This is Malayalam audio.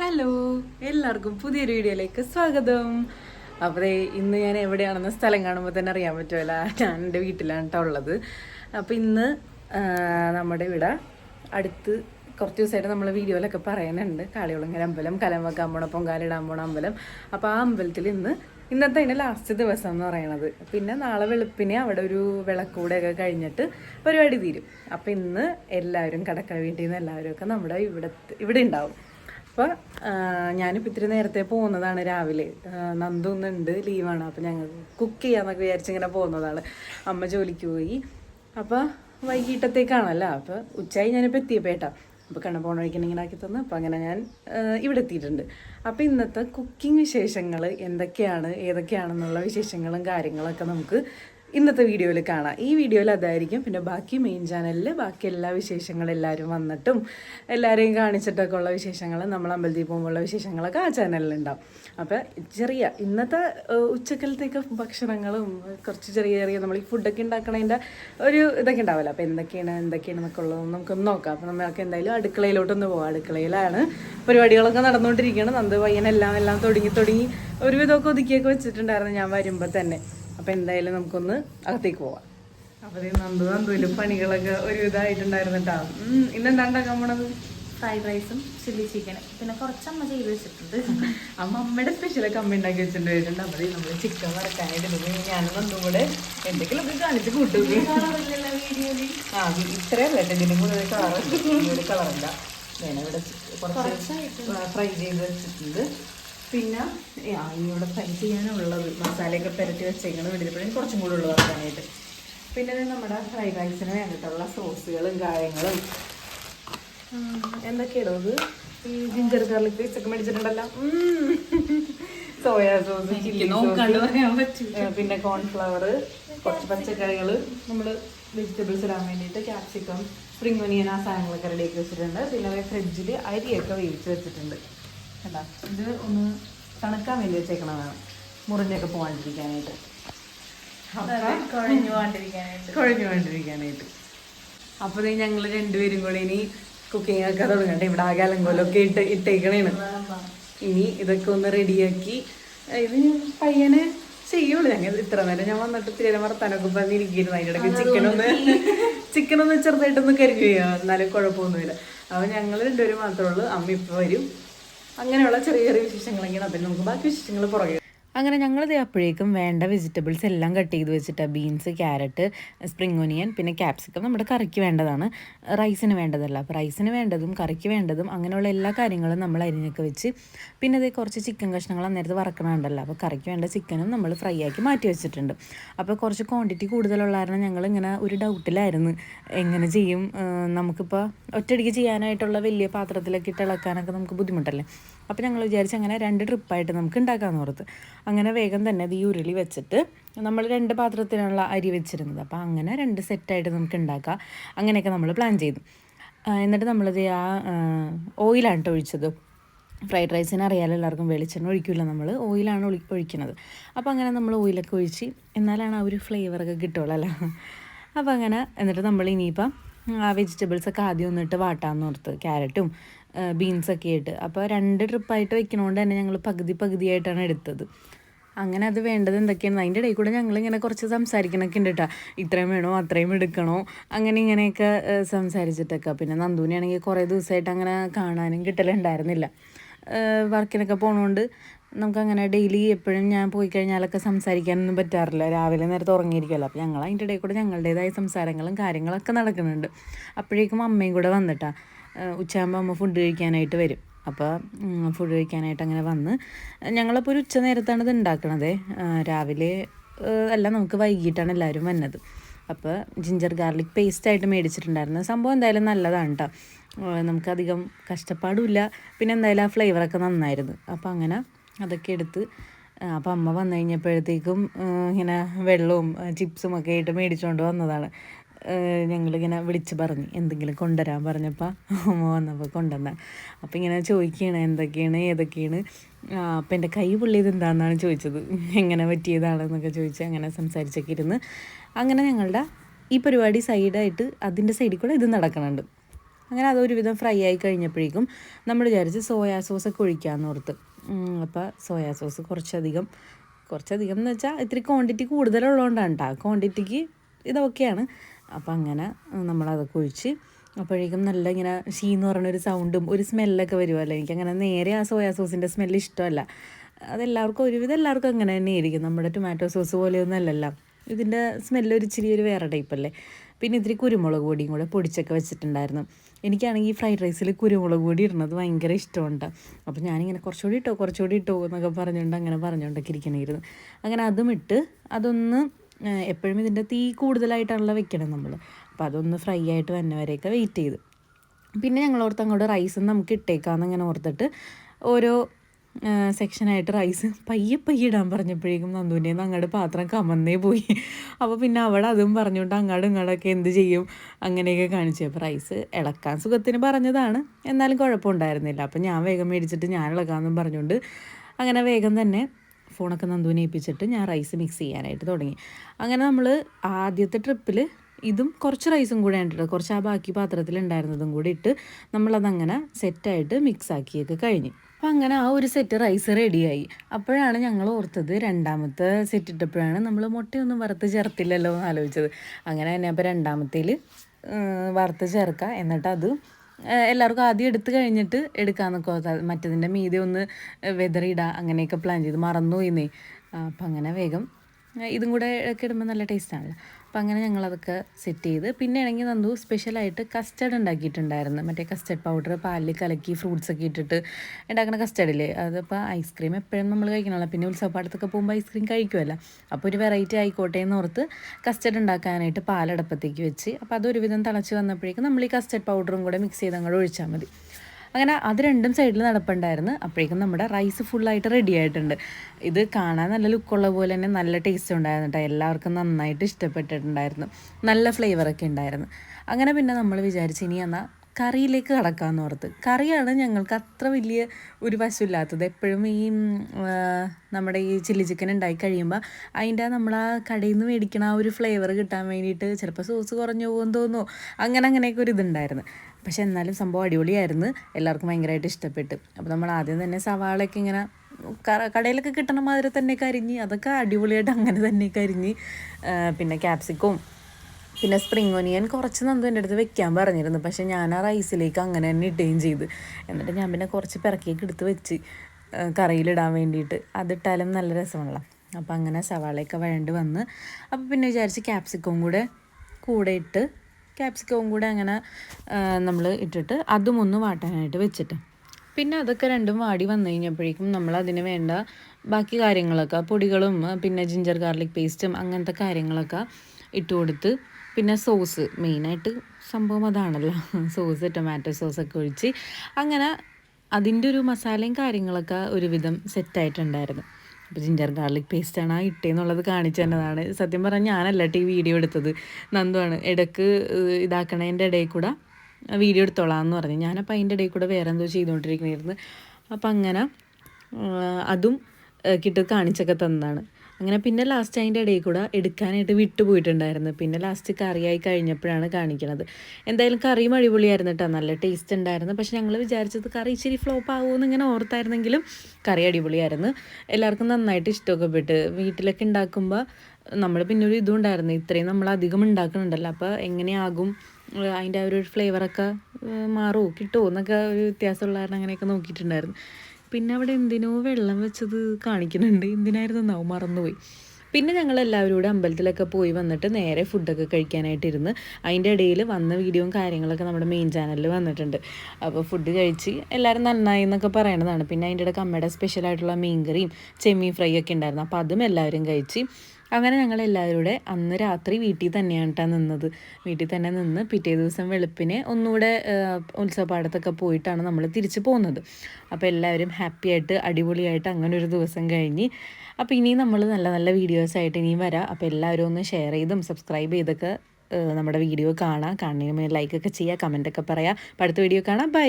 ഹലോ എല്ലാവർക്കും പുതിയൊരു വീഡിയോയിലേക്ക് സ്വാഗതം. അപ്പോൾ ഇന്ന് ഞാൻ എവിടെയാണെന്ന് സ്ഥലം കാണുമ്പോൾ തന്നെ അറിയാൻ പറ്റുമല്ല. ഞാൻ എന്റെ വീട്ടിലാണ് കേട്ടോ ഉള്ളത്. അപ്പോൾ ഇന്ന് നമ്മുടെ ഇവിടെ അടുത്ത് കുറച്ച് ദിവസമായിട്ട് നമ്മൾ വീഡിയോയിലൊക്കെ പറയുന്നുണ്ട്. കാളികുളങ്ങര അമ്പലം കലമ്പക്ക പോണ പൊങ്കാലിടാൻ പോണ അമ്പലം. അപ്പോൾ ആ അമ്പലത്തിൽ ഇന്ന് ഇന്നത്തെ അതിന്റെ ലാസ്റ്റ് ദിവസം എന്ന് പറയണത്. പിന്നെ നാളെ വെളുപ്പിനെ അവിടെ ഒരു വിളക്കൂടെയൊക്കെ കഴിഞ്ഞിട്ട് പരിപാടി തീരും. അപ്പോൾ ഇന്ന് എല്ലാവരും കടക്കള വീട്ടിൽ നിന്ന് എല്ലാവരും ഒക്കെ നമ്മുടെ ഇവിടെ ഇവിടെ ഉണ്ടാവും. അപ്പോൾ ഞാനിപ്പോൾ ഇത്തിരി നേരത്തെ പോകുന്നതാണ് രാവിലെ. നന്ദുന്നുണ്ട് ലീവാണ്. അപ്പോൾ ഞങ്ങൾ കുക്ക് ചെയ്യാന്നൊക്കെ വിചാരിച്ചിങ്ങനെ പോകുന്നതാണ്. അമ്മ ജോലിക്ക് പോയി. അപ്പോൾ വൈകിട്ടത്തേക്കാണല്ലോ. അപ്പോൾ ഉച്ചയായി ഞാനിപ്പോൾ എത്തിയപ്പോൾ ഏട്ടാ. അപ്പോൾ കണ്ണ പോണ വഴിക്ക് ഇങ്ങനെ ആക്കി തന്നു. അപ്പോൾ അങ്ങനെ ഞാൻ ഇവിടെ എത്തിയിട്ടുണ്ട്. അപ്പോൾ ഇന്നത്തെ കുക്കിംഗ് വിശേഷങ്ങൾ എന്തൊക്കെയാണ് ഏതൊക്കെയാണെന്നുള്ള വിശേഷങ്ങളും കാര്യങ്ങളൊക്കെ നമുക്ക് ഇന്നത്തെ വീഡിയോയിൽ കാണാം. ഈ വീഡിയോയിൽ അതായിരിക്കും പിന്നെ ബാക്കി മെയിൻ ചാനലിൽ ബാക്കി എല്ലാ വിശേഷങ്ങളും എല്ലാവരും വന്നിട്ടും എല്ലാവരെയും കാണിച്ചിട്ടൊക്കെ ഉള്ള വിശേഷങ്ങൾ നമ്മൾ അമ്പലത്തിൽ പോകുമ്പോഴുള്ള വിശേഷങ്ങളൊക്കെ ആ ചാനലിലുണ്ടാവും അപ്പോൾ ചെറിയ ഇന്നത്തെ ഉച്ചക്കലത്തേക്ക് ഭക്ഷണങ്ങളും കുറച്ച് ചെറിയ ചെറിയ നമ്മൾ ഈ ഫുഡൊക്കെ ഉണ്ടാക്കണതിന്റെ ഒരു ഇതൊക്കെ ഉണ്ടാവില്ല. അപ്പോൾ എന്തൊക്കെയാണ് എന്തൊക്കെയാണ് എന്നൊക്കെ ഉള്ളത് നമുക്കൊന്ന് നോക്കാം. അപ്പോൾ നമുക്ക് എന്തായാലും അടുക്കളയിലോട്ടൊന്ന് പോകാം അടുക്കളയിലാണ് പരിപാടികളൊക്കെ നടന്നുകൊണ്ടിരിക്കുകയാണ്. നന്ദ് പയ്യനെല്ലാം എല്ലാം തുടങ്ങി തുടങ്ങി ഒരുവിധമൊക്കെ ഒതുക്കിയൊക്കെ വെച്ചിട്ടുണ്ടായിരുന്നു ഞാൻ വരുമ്പോൾ തന്നെ. അപ്പോൾ എന്തായാലും നമുക്കൊന്ന് അകത്തേക്ക് പോവാം. അപ്പോൾ നന്ദു നന്ദുവിലും പണികളൊക്കെ ഒരുവിധമായിട്ടുണ്ടായിരുന്നു കേട്ടോ ഇന്നെന്താ ഉണ്ടാക്കാൻ പോണത് ഫ്രൈഡ് റൈസും ചില്ലി ചിക്കനും പിന്നെ കുറച്ച് അമ്മ ചെയ്ത് വെച്ചിട്ടുണ്ട്. അമ്മ അമ്മയുടെ സ്പെഷ്യലൊക്കെ അമ്മ ഉണ്ടാക്കി വെച്ചിട്ടുണ്ട്. വരുന്നുണ്ട് അപ്പോൾ നമ്മൾ ചിക്കൻ വറക്കാനായിട്ട് ഇരുന്ന് ഞാനും നന്ദും കൂടെ എന്തെങ്കിലുമൊക്കെ കാണിച്ച് കൂട്ടും. വീഡിയോയിൽ ആ ഇത്രയല്ല ഇതിനും കൂടെ കൂടുതൽ കളർ ഒരു കളറല്ല ഞാൻ ഇവിടെ കുറച്ച് ഫ്രൈ ചെയ്ത് വെച്ചിട്ടുണ്ട്. പിന്നെ ഇവിടെ ഫ്രൈ ചെയ്യാനുള്ളത് മസാലയൊക്കെ പെരട്ടി വെച്ചേക്കണം വേണ്ടിയപ്പോഴും കുറച്ചും കൂടെ ഉള്ളത് വറക്കാനായിട്ട് പിന്നെ നമ്മുടെ ഫ്രൈഡ് റൈസിന് വേണ്ടിയിട്ടുള്ള സോസുകളും കാര്യങ്ങളും. എന്തൊക്കെയാണോ അത് ഈ ജിഞ്ചർ ഗാർലിക് പേസ്റ്റ് ഒക്കെ മേടിച്ചിട്ടുണ്ടല്ലോ. സോയാ സോസ് ചില്ലി പിന്നെ കോൺഫ്ലവർ കുറച്ച് പച്ചക്കറികൾ നമ്മൾ വെജിറ്റബിൾസ് ഇടാൻ വേണ്ടിയിട്ട് ക്യാപ്സിക്കം സ്പ്രിംഗ് ഒനിയൻ ആ സാധനങ്ങളൊക്കെ റെഡിയാക്കി വെച്ചിട്ടുണ്ട്. പിന്നെ ഫ്രിഡ്ജിൽ അരിയൊക്കെ വേവിച്ച് വെച്ചിട്ടുണ്ട്. കേട്ടോ ഇത് ഒന്ന് തണുക്കാൻ വേണ്ടി വെച്ചേക്കണതാണ്. മുറിഞ്ഞൊക്കെ പോകാണ്ടിരിക്കാനായിട്ട് അപ്പം കുഴഞ്ഞു പോകാണ്ടിരിക്കാനായിട്ട് കുഴഞ്ഞു വേണ്ടിരിക്കാനായിട്ട് അപ്പോൾ ഞങ്ങൾ രണ്ടുപേരും കൂടെ ഇനി കുക്കിംഗ് ഒക്കെ തുടങ്ങട്ടെ. ഇവിടെ ആകെ അലങ്കോലൊക്കെ ഇട്ട് ഇട്ടേക്കണേണ്. ഇനി ഇതൊക്കെ ഒന്ന് റെഡിയാക്കി ഇത് പയ്യനെ ചെയ്യുള്ളൂ. ഞങ്ങൾ ഇത്ര നേരം ഞാൻ വന്നിട്ട് തിരെ വർത്താനൊക്കെ പറഞ്ഞിരിക്കുന്നു അതിന്റെ ഇടയ്ക്ക് ചിക്കൻ ഒന്ന് ചിക്കൻ ഒന്ന് ചെറുതായിട്ടൊന്ന് കരുകുകയോ എന്നാലും കുഴപ്പമൊന്നുമില്ല. അപ്പൊ ഞങ്ങൾ രണ്ടുപേരും മാത്രമേ ഉള്ളൂ. അമ്മ ഇപ്പോൾ വരും. അങ്ങനെയുള്ള ചെറിയ ചെറിയ വിശേഷങ്ങളെങ്കിലും അപ്പം നമുക്ക് ബാക്കി വിശേഷങ്ങൾ പുറകെ അങ്ങനെ ഞങ്ങളിത് അപ്പോഴേക്കും വേണ്ട വെജിറ്റബിൾസ് എല്ലാം കട്ട് ചെയ്ത് വെച്ചിട്ടാണ് ബീൻസ് ക്യാരറ്റ് സ്പ്രിംഗ് ഒനിയൻ പിന്നെ ക്യാപ്സിക്കം നമ്മുടെ കറിക്ക് വേണ്ടതാണ്. റൈസിന് വേണ്ടതല്ല. അപ്പോൾ റൈസിന് വേണ്ടതും കറിക്ക് വേണ്ടതും അങ്ങനെയുള്ള എല്ലാ കാര്യങ്ങളും നമ്മൾ അരിഞ്ഞൊക്കെ വെച്ച് പിന്നെ ഇത് കുറച്ച് ചിക്കൻ കഷ്ണങ്ങൾ അന്നേരത്ത് വറക്കണമുണ്ടല്ലോ അപ്പോൾ കറിക്ക് വേണ്ട ചിക്കനും നമ്മൾ ഫ്രൈ ആക്കി മാറ്റി വെച്ചിട്ടുണ്ട്. അപ്പോൾ കുറച്ച് ക്വാണ്ടിറ്റി കൂടുതലുള്ള കാരണം ഞങ്ങൾ ഇങ്ങനെ ഒരു ഡൗട്ടിലായിരുന്നു എങ്ങനെ ചെയ്യും? നമുക്കിപ്പോൾ ഒറ്റയടിക്ക് ചെയ്യാനായിട്ടുള്ള വലിയ പാത്രത്തിലൊക്കെ ഇട്ട് ഇളക്കാനൊക്കെ നമുക്ക് ബുദ്ധിമുട്ടല്ലേ? അപ്പോൾ ഞങ്ങൾ വിചാരിച്ച് അങ്ങനെ രണ്ട് ട്രിപ്പായിട്ട് നമുക്ക് ഉണ്ടാക്കാമെന്ന് ഓർത്ത്. അങ്ങനെ വേഗം തന്നെ അത് ഈ ഉരുളി വെച്ചിട്ട് നമ്മൾ രണ്ട് പാത്രത്തിനുള്ള അരി വെച്ചിരുന്നത്. അപ്പോൾ അങ്ങനെ രണ്ട് സെറ്റായിട്ട് നമുക്ക് ഉണ്ടാക്കാം. അങ്ങനെയൊക്കെ നമ്മൾ പ്ലാൻ ചെയ്തു. എന്നിട്ട് നമ്മളത് ആ ഓയിലാണ് കേട്ടോ ഒഴിച്ചത്. ഫ്രൈഡ് റൈസിന് അറിയാലോ എല്ലാവർക്കും വെളിച്ചെണ്ണ ഒഴിക്കില്ല നമ്മൾ. ഓയിലാണ് ഒഴി ഒഴിക്കുന്നത് അപ്പോൾ അങ്ങനെ നമ്മൾ ഓയിലൊക്കെ ഒഴിച്ച് എന്നാലാണ് ആ ഒരു ഫ്ലേവറൊക്കെ കിട്ടുള്ളൂ അല്ലേ അപ്പോൾ അങ്ങനെ എന്നിട്ട് നമ്മൾ ഇനിയിപ്പം ആ വെജിറ്റബിൾസൊക്കെ ആദ്യം ഒന്നിട്ട് വാട്ടാമെന്ന് ഓർത്ത്. ക്യാരറ്റും ബീൻസൊക്കെ ആയിട്ട്. അപ്പോൾ രണ്ട് ട്രിപ്പായിട്ട് വെക്കണോണ്ട് തന്നെ ഞങ്ങൾ പകുതി പകുതിയായിട്ടാണ് എടുത്തത്. അങ്ങനെ അത് വേണ്ടത് എന്തൊക്കെയാണ്? അതിന്റെ ഇടയിൽ കൂടെ ഞങ്ങൾ ഞങ്ങളിങ്ങനെ കുറച്ച് സംസാരിക്കണമൊക്കെ ഉണ്ട് കേട്ടോ ഇത്രയും വേണോ? അത്രയും എടുക്കണോ? അങ്ങനെ ഇങ്ങനെയൊക്കെ സംസാരിച്ചിട്ടൊക്കെ. പിന്നെ നന്ദുവിനാണെങ്കിൽ കുറേ ദിവസമായിട്ട് അങ്ങനെ കാണാനും കിട്ടലുണ്ടായിരുന്നില്ല. വർക്കിനൊക്കെ പോണോണ്ട് നമുക്കങ്ങനെ ഡെയിലി എപ്പോഴും ഞാൻ പോയി കഴിഞ്ഞാലൊക്കെ സംസാരിക്കാനൊന്നും പറ്റാറില്ല. രാവിലെ നേരത്തെ ഉറങ്ങിയിരിക്കുമല്ലോ അപ്പോൾ ഞങ്ങൾ അതിന്റെ ഇടയിൽ കൂടെ ഞങ്ങളുടേതായ സംസാരങ്ങളും കാര്യങ്ങളൊക്കെ നടക്കുന്നുണ്ട്. അപ്പോഴേക്കും അമ്മയും കൂടെ വന്നിട്ടാണ് ഉച്ചയാകുമ്പോൾ അമ്മ ഫുഡ് കഴിക്കാനായിട്ട് വരും. അപ്പോൾ ഫുഡ് കഴിക്കാനായിട്ട് അങ്ങനെ വന്ന്. ഞങ്ങളിപ്പോൾ ഒരു ഉച്ച നേരത്താണ് ഇത് ഉണ്ടാക്കണത് രാവിലെ അല്ല നമുക്ക് വൈകിട്ടാണ് എല്ലാവരും വന്നത്. അപ്പോൾ ജിഞ്ചർ ഗാർലിക് പേസ്റ്റ് ആയിട്ട് മേടിച്ചിട്ടുണ്ടായിരുന്നു. സംഭവം എന്തായാലും നല്ലതാണ് കേട്ടോ നമുക്കധികം കഷ്ടപ്പാടുമില്ല പിന്നെ എന്തായാലും ആ ഫ്ലേവറൊക്കെ നന്നായിരുന്നു. അപ്പോൾ അങ്ങനെ അതൊക്കെ എടുത്ത് അപ്പോൾ അമ്മ വന്നു കഴിഞ്ഞപ്പോഴത്തേക്കും ഇങ്ങനെ വെള്ളവും ചിപ്സും ഒക്കെ ആയിട്ട് മേടിച്ചുകൊണ്ട് വന്നതാണ്. ഞങ്ങളിങ്ങനെ വിളിച്ച് പറഞ്ഞു എന്തെങ്കിലും കൊണ്ടുവരാൻ പറഞ്ഞപ്പോൾ അമ്മ വന്നപ്പോൾ കൊണ്ടുവന്ന. അപ്പോൾ ഇങ്ങനെ ചോദിക്കുകയാണ് എന്തൊക്കെയാണ് ഏതൊക്കെയാണ്? അപ്പം എന്റെ കൈ പുള്ളിയത് എന്താണെന്നാണ് ചോദിച്ചത്. എങ്ങനെ പറ്റിയതാണെന്നൊക്കെ ചോദിച്ച് അങ്ങനെ സംസാരിച്ചൊക്കെ ഇരുന്ന് അങ്ങനെ ഞങ്ങളുടെ ഈ പരിപാടി സൈഡായിട്ട് അതിന്റെ സൈഡിൽ കൂടെ ഇത് നടക്കുന്നുണ്ട് അങ്ങനെ അത് ഒരുവിധം ഫ്രൈ ആയി കഴിഞ്ഞപ്പോഴേക്കും നമ്മൾ വിചാരിച്ച് സോയാ സോസൊക്കെ ഒഴിക്കാമെന്ന് ഓർത്ത്. അപ്പോൾ സോയാ സോസ് കുറച്ചധികം കുറച്ചധികം എന്ന് വെച്ചാൽ ഇത്തിരി ക്വാണ്ടിറ്റി കൂടുതലുള്ളതുകൊണ്ടാണ് കേട്ടോ ക്വാണ്ടിറ്റിക്ക് ഇതൊക്കെയാണ്. അപ്പോൾ അങ്ങനെ നമ്മളതൊക്കെ ഒഴിച്ച് അപ്പോഴേക്കും നല്ല ഇങ്ങനെ ഷീ എന്ന് പറയുന്നൊരു സൗണ്ടും ഒരു സ്മെല്ലൊക്കെ വരുമല്ലോ എനിക്കങ്ങനെ നേരെ ആ സോയാ സോസിന്റെ സ്മെല്ല് ഇഷ്ടമല്ല. അതെല്ലാവർക്കും ഒരുവിധം എല്ലാവർക്കും അങ്ങനെ തന്നെ ആയിരിക്കും നമ്മുടെ ടൊമാറ്റോ സോസ് പോലെയൊന്നും അല്ലല്ലോ. ഇതിന്റെ സ്മെല്ല് ഒരു ഇച്ചിരി ഒരു വേറെ ടൈപ്പല്ലേ പിന്നെ ഇത്തിരി കുരുമുളക് പൊടിയും കൂടെ പൊടിച്ചൊക്കെ വെച്ചിട്ടുണ്ടായിരുന്നു. എനിക്കാണെങ്കിൽ ഫ്രൈഡ് റൈസിൽ കുരുമുളക് പൊടി ഇടുന്നത് ഭയങ്കര ഇഷ്ടമുണ്ട്. അപ്പോൾ ഞാനിങ്ങനെ കുറച്ചുകൂടി ഇട്ടോ കുറച്ചുകൂടി ഇട്ടോ എന്നൊക്കെ പറഞ്ഞുകൊണ്ട് അങ്ങനെ പറഞ്ഞുകൊണ്ടൊക്കെ ഇരിക്കണമായിരുന്നു അങ്ങനെ അതും ഇട്ട് അതൊന്ന് എപ്പോഴും ഇതിന്റെ തീ കൂടുതലായിട്ടാണല്ലോ വെക്കണം നമ്മൾ അപ്പോൾ അതൊന്ന് ഫ്രൈ ആയിട്ട് വന്നവരെയൊക്കെ വെയിറ്റ് ചെയ്ത്. പിന്നെ ഞങ്ങളോർത്ത് അങ്ങോട്ട് റൈസ് നമുക്ക് ഇട്ടേക്കാന്ന് അങ്ങനെ ഓർത്തിട്ട് ഓരോ സെക്ഷനായിട്ട് റൈസ് പയ്യെ പയ്യെ ഇടാൻ പറഞ്ഞപ്പോഴേക്കും നന്ദുവിന്റെ അങ്ങോട്ട് പാത്രം കമന്നേ പോയി. അപ്പോൾ പിന്നെ അവിടെ അതും പറഞ്ഞുകൊണ്ട് അങ്ങോട്ടും ഇങ്ങോട്ടൊക്കെ എന്ത് ചെയ്യും അങ്ങനെയൊക്കെ കാണിച്ചു. അപ്പോൾ റൈസ് ഇളക്കാൻ സുഖത്തിന് പറഞ്ഞതാണ്. എന്നാലും കുഴപ്പമുണ്ടായിരുന്നില്ല. അപ്പോൾ ഞാൻ വേഗം മേടിച്ചിട്ട് ഞാൻ ഇളക്കാമെന്നും പറഞ്ഞുകൊണ്ട് അങ്ങനെ വേഗം തന്നെ ഫോണൊക്കെ നന്ദുവിനെ ഏൽപ്പിച്ചിട്ട് ഞാൻ റൈസ് മിക്സ് ചെയ്യാനായിട്ട് തുടങ്ങി. അങ്ങനെ നമ്മൾ ആദ്യത്തെ ട്രിപ്പിൽ ഇതും കുറച്ച് റൈസും കൂടെ ഉണ്ട് കുറച്ച് ആ ബാക്കി പാത്രത്തിൽ ഉണ്ടായിരുന്നതും കൂടി ഇട്ട് നമ്മളതങ്ങനെ സെറ്റായിട്ട് മിക്സ് ആക്കിയൊക്കെ കഴിഞ്ഞു. അപ്പോൾ അങ്ങനെ ആ ഒരു സെറ്റ് റൈസ് റെഡിയായി. അപ്പോഴാണ് ഞങ്ങൾ ഓർത്തത് രണ്ടാമത്തെ സെറ്റ് ഇട്ടപ്പോഴാണ് നമ്മൾ മുട്ടയൊന്നും വറുത്ത് ചേർത്തില്ലല്ലോ എന്ന് ആലോചിച്ചത്. അങ്ങനെ തന്നെ അപ്പോൾ രണ്ടാമത്തേൽ വറുത്ത് ചേർക്കുക എന്നിട്ട് അത് എല്ലാവർക്കും ആദ്യം എടുത്ത് കഴിഞ്ഞിട്ട് ഓർത്താ. മറ്റതിന്റെ മീതെ ഒന്ന് വെതറിയിടുക അങ്ങനെയൊക്കെ പ്ലാൻ ചെയ്ത്. മറന്നു പോയിന്നേ അപ്പം അങ്ങനെ വേഗം ഇതും കൂടെ ഒക്കെ ഇടുമ്പോൾ നല്ല ടേസ്റ്റാണല്ലോ അപ്പം അങ്ങനെ ഞങ്ങളതൊക്കെ സെറ്റ് ചെയ്ത്. പിന്നെ ആണെങ്കിൽ നന്ദു സ്പെഷ്യലായിട്ട് കസ്റ്റർഡ് ഉണ്ടാക്കിയിട്ടുണ്ടായിരുന്നു മറ്റേ കസ്റ്റർഡ് പൗഡർ പാലിൽ കലക്കി ഫ്രൂട്ട്സ് ഒക്കെ ഇട്ടിട്ട് ഉണ്ടാക്കുന്ന കസ്റ്റർഡില്ലേ അതിപ്പോൾ ഐസ്ക്രീം എപ്പോഴും നമ്മൾ കഴിക്കണമല്ലോ പിന്നെ ഉത്സവപ്പാടത്തൊക്കെ പോകുമ്പോൾ ഐസ്ക്രീം കഴിക്കുമല്ലോ അപ്പോൾ ഒരു വെറൈറ്റി ആയിക്കോട്ടെ എന്ന് ഓർത്ത് കസ്റ്റർഡ് ഉണ്ടാക്കാനായിട്ട് പാലടപ്പത്തേക്ക് വെച്ച്. അപ്പോൾ അതൊരുവിധം തിളച്ച് വന്നപ്പോഴേക്കും നമ്മൾ ഈ കസ്റ്റർഡ് പൗഡറും കൂടെ മിക്സ് ചെയ്ത് അങ്ങോട്ട് ഒഴിച്ചാൽ മതി. അങ്ങനെ അത് രണ്ടും സൈഡിൽ നടപ്പുണ്ടായിരുന്നു. അപ്പോഴേക്കും നമ്മുടെ റൈസ് ഫുള്ളായിട്ട് റെഡി ആയിട്ടുണ്ട്. ഇത് കാണാൻ നല്ല ലുക്കുള്ള പോലെ തന്നെ നല്ല ടേസ്റ്റ് ഉണ്ടായിരുന്നു കേട്ടോ എല്ലാവർക്കും നന്നായിട്ട് ഇഷ്ടപ്പെട്ടിട്ടുണ്ടായിരുന്നു. നല്ല ഫ്ലേവറൊക്കെ ഉണ്ടായിരുന്നു. അങ്ങനെ പിന്നെ നമ്മൾ വിചാരിച്ചു ഇനി എന്നാൽ കറിയിലേക്ക് കടക്കാമെന്ന് ഓർത്ത്. കറിയാണ് ഞങ്ങൾക്ക് അത്ര വലിയ ഒരു വശമില്ലാത്തത്. എപ്പോഴും ഈ നമ്മുടെ ഈ ചില്ലി ചിക്കൻ ഉണ്ടായി കഴിയുമ്പോൾ അതിന്റെ നമ്മൾ ആ കടയിൽ നിന്ന് മേടിക്കണ ആ ഒരു ഫ്ലേവർ കിട്ടാൻ വേണ്ടിയിട്ട് ചിലപ്പോൾ സോസ് കുറഞ്ഞു പോകുമെന്ന് തോന്നുന്നു. അങ്ങനെ അങ്ങനെയൊക്കെ ഒരു ഇതുണ്ടായിരുന്നു. പക്ഷെ എന്നാലും സംഭവം അടിപൊളിയായിരുന്നു. എല്ലാവർക്കും ഭയങ്കരമായിട്ട് ഇഷ്ടപ്പെട്ടു. അപ്പോൾ നമ്മൾ ആദ്യം തന്നെ സവാളയൊക്കെ ഇങ്ങനെ കടയിലൊക്കെ കിട്ടണ മാതിരി തന്നെ കരിഞ്ഞ് അതൊക്കെ അടിപൊളിയായിട്ട് അങ്ങനെ തന്നെ കരിഞ്ഞ് പിന്നെ ക്യാപ്സിക്കവും പിന്നെ സ്പ്രിംഗ് ഒനിയൻ കുറച്ച് നന്ദു എന്റെ അടുത്ത് വെക്കാൻ പറഞ്ഞിരുന്നു. പക്ഷേ ഞാൻ ആ റൈസിലേക്ക് അങ്ങനെ തന്നെ ഇടുകയും ചെയ്തു. എന്നിട്ട് ഞാൻ പിന്നെ കുറച്ച് പിറക്കിയൊക്കെ എടുത്ത് വെച്ച് കറിയിലിടാൻ വേണ്ടിയിട്ട് അതിട്ടാലും നല്ല രസമുള്ള. അപ്പോൾ അങ്ങനെ സവാളയൊക്കെ വേണ്ടി വന്ന് അപ്പോൾ പിന്നെ വിചാരിച്ച് ക്യാപ്സിക്കവും കൂടെ കൂടെ ഇട്ട് ക്യാപ്സിക്കവും കൂടെ അങ്ങനെ നമ്മൾ ഇട്ടിട്ട് അതും ഒന്ന് വാട്ടാനായിട്ട് വെച്ചിട്ട്. പിന്നെ അതൊക്കെ രണ്ടും വാടി വന്നു കഴിഞ്ഞപ്പോഴേക്കും നമ്മൾ അതിന് വേണ്ട ബാക്കി കാര്യങ്ങളൊക്കെ പൊടികളും പിന്നെ ജിഞ്ചർ ഗാർലിക് പേസ്റ്റും അങ്ങനത്തെ കാര്യങ്ങളൊക്കെ ഇട്ട് കൊടുത്ത് പിന്നെ സോസ് മെയിനായിട്ട് സംഭവം അതാണല്ലോ. സോസ് ടൊമാറ്റോ സോസൊക്കെ ഒഴിച്ച് അങ്ങനെ അതിന്റെ ഒരു മസാലയും കാര്യങ്ങളൊക്കെ ഒരുവിധം സെറ്റായിട്ടുണ്ടായിരുന്നു അപ്പോൾ ജിഞ്ചർ ഗാർലിക് പേസ്റ്റാണ് ആ ഇട്ടേന്നുള്ളത് കാണിച്ചു തന്നതാണ്. സത്യം പറഞ്ഞാൽ ഞാനല്ല ഈ വീഡിയോ എടുത്തത്. നന്ദുവാണ് ഇടയ്ക്ക് ഇതാക്കണതിന്റെ ഇടയിൽ കൂടെ വീഡിയോ എടുത്തോളാം എന്ന് പറഞ്ഞു. ഞാനപ്പോൾ അതിന്റെ ഇടയിൽ കൂടെ വേറെ എന്തോ ചെയ്തുകൊണ്ടിരിക്കണമായിരുന്നു അപ്പം അങ്ങനെ അതും കിട്ടി കാണിച്ചൊക്കെ തന്നതാണ്. അങ്ങനെ പിന്നെ ലാസ്റ്റ് അതിന്റെ ഇടയിൽ കൂടെ എടുക്കാനായിട്ട് വിട്ടു പോയിട്ടുണ്ടായിരുന്നു പിന്നെ ലാസ്റ്റ് കറിയായി കഴിഞ്ഞപ്പോഴാണ് കാണിക്കുന്നത് എന്തായാലും കറിയും അടിപൊളിയായിരുന്നു കേട്ടോ നല്ല ടേസ്റ്റ് ഉണ്ടായിരുന്നു. പക്ഷെ ഞങ്ങൾ വിചാരിച്ചത് കറി ഇച്ചിരി ഫ്ലോപ്പ് ആകുമെന്ന് ഇങ്ങനെ ഓർത്തായിരുന്നെങ്കിലും കറി അടിപൊളിയായിരുന്നു. എല്ലാവർക്കും നന്നായിട്ട് ഇഷ്ടമൊക്കെ പെട്ട്. വീട്ടിലൊക്കെ ഉണ്ടാക്കുമ്പോൾ നമ്മൾ പിന്നെ ഒരു ഇതും ഉണ്ടായിരുന്നു. ഇത്രയും നമ്മൾ അധികം ഉണ്ടാക്കുന്നുണ്ടല്ലോ അപ്പോൾ എങ്ങനെയാകും? അതിന്റെ ആ ഒരു ഫ്ലേവറൊക്കെ മാറുമോ കിട്ടുമോ എന്നൊക്കെ ഒരു വ്യത്യാസമുള്ള കാരണം അങ്ങനെയൊക്കെ നോക്കിയിട്ടുണ്ടായിരുന്നു. പിന്നെ അവിടെ എന്തിനോ വെള്ളം വെച്ചത് കാണിക്കുന്നുണ്ട്. എന്തിനായിരുന്നു എന്നാവും മറന്നുപോയി. പിന്നെ ഞങ്ങൾ എല്ലാവരും കൂടെ അമ്പലത്തിലൊക്കെ പോയി വന്നിട്ട് നേരെ ഫുഡൊക്കെ കഴിക്കാനായിട്ടിരുന്ന് അതിന്റെ ഇടയിൽ വന്ന വീഡിയോയും കാര്യങ്ങളൊക്കെ നമ്മുടെ മെയിൻ ചാനലിൽ വന്നിട്ടുണ്ട്. അപ്പോൾ ഫുഡ് കഴിച്ച് എല്ലാവരും നന്നായി എന്നൊക്കെ പറയണതാണ്. പിന്നെ അതിന്റെ ഇടയ്ക്ക് അമ്മയുടെ സ്പെഷ്യലായിട്ടുള്ള മീൻകറിയും ചെമ്മീൻ ഫ്രൈ ഒക്കെ ഉണ്ടായിരുന്നു. അപ്പോൾ അതും എല്ലാവരും കഴിച്ച് അങ്ങനെ ഞങ്ങൾ കൂടെ അന്ന് രാത്രി വീട്ടിൽ തന്നെയാണ് കേട്ടോ നിന്നത്. വീട്ടിൽ തന്നെ നിന്ന് പിറ്റേ ദിവസം വെളുപ്പിനെ ഒന്നുകൂടെ ഉത്സവപാടത്തൊക്കെ പോയിട്ടാണ് നമ്മൾ തിരിച്ചു പോകുന്നത് അപ്പോൾ എല്ലാവരും ഹാപ്പി ആയിട്ട് അടിപൊളിയായിട്ട് അങ്ങനെ ഒരു ദിവസം കഴിഞ്ഞ് അപ്പോൾ ഇനിയും നമ്മൾ നല്ല നല്ല വീഡിയോസ് ആയിട്ട് ഇനിയും വരാം. അപ്പോൾ എല്ലാവരും ഒന്ന് ഷെയർ ചെയ്തും സബ്സ്ക്രൈബ് ചെയ്തൊക്കെ നമ്മുടെ വീഡിയോ കാണാം. കാണുന്നതിന് ലൈക്കൊക്കെ ചെയ്യുക കമന്റൊക്കെ പറയാം അപ്പോൾ അടുത്ത വീഡിയോ കാണാം. ബൈ